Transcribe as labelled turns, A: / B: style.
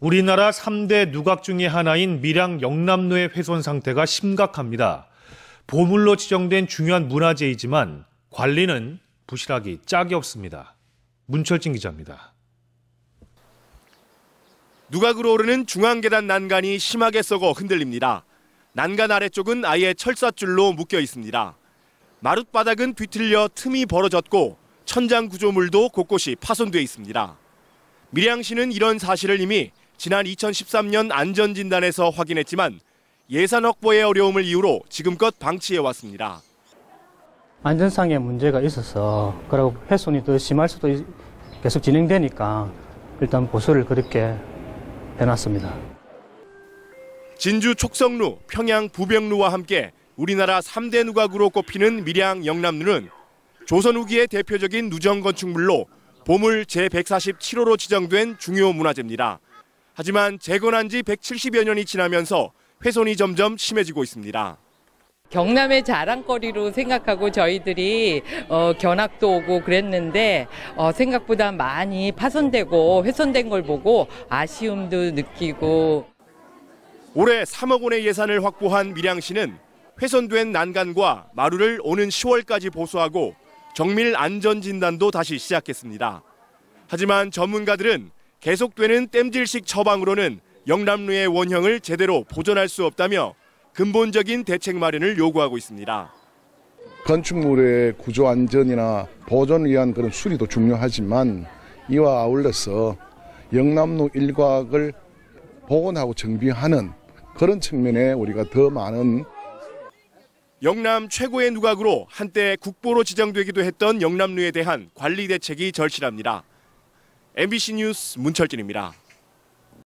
A: 우리나라 3대 누각 중의 하나인 밀양 영남로의 훼손 상태가 심각합니다. 보물로 지정된 중요한 문화재이지만 관리는 부실하기 짝이 없습니다. 문철진 기자입니다.
B: 누각으로 오르는 중앙계단 난간이 심하게 썩어 흔들립니다. 난간 아래쪽은 아예 철사줄로 묶여 있습니다. 마룻바닥은 뒤틀려 틈이 벌어졌고 천장 구조물도 곳곳이 파손돼 있습니다. 밀양시는 이런 사실을 이미 지난 2013년 안전진단에서 확인했지만 예산 확보의 어려움을 이유로 지금껏 방치해 왔습니다.
C: 안전상의 문제가 있어서 그리고 훼손이 더 심할 수도 있- 계속 진행되니까 일단 보수를 그렇게 해놨습니다.
B: 진주 촉성루, 평양 부병루와 함께 우리나라 3대 누각으로 꼽히는 밀양 영남루는 조선 후기의 대표적인 누정 건축물로 보물 제147호로 지정된 중요 문화재입니다. 하지만 재건한 지 170여 년이 지나면서 훼손이 점점 심해지고 있습니다.
D: 경남의 자랑거리로 생각하고 저희들이 어, 견학도 오고 그랬는데 어, 생각보다 많이 파손되고 훼손된 걸 보고 아쉬움도 느끼고
B: 올해 3억 원의 예산을 확보한 밀양시는 훼손된 난간과 마루를 오는 10월까지 보수하고 정밀 안전 진단도 다시 시작했습니다. 하지만 전문가들은 계속되는 땜질식 처방으로는 영남루의 원형을 제대로 보존할 수 없다며 근본적인 대책 마련을 요구하고 있습니다.
E: 건축물의 구조 안전이나 보존을 위한 그런 수리도 중요하지만 이와 아울러서 영남로 일곽을 복원하고 정비하는 그런 측면에 우리가 더 많은
B: 영남 최고의 누각으로 한때 국보로 지정되기도 했던 영남루에 대한 관리 대책이 절실합니다. MBC 뉴스 문철진입니다.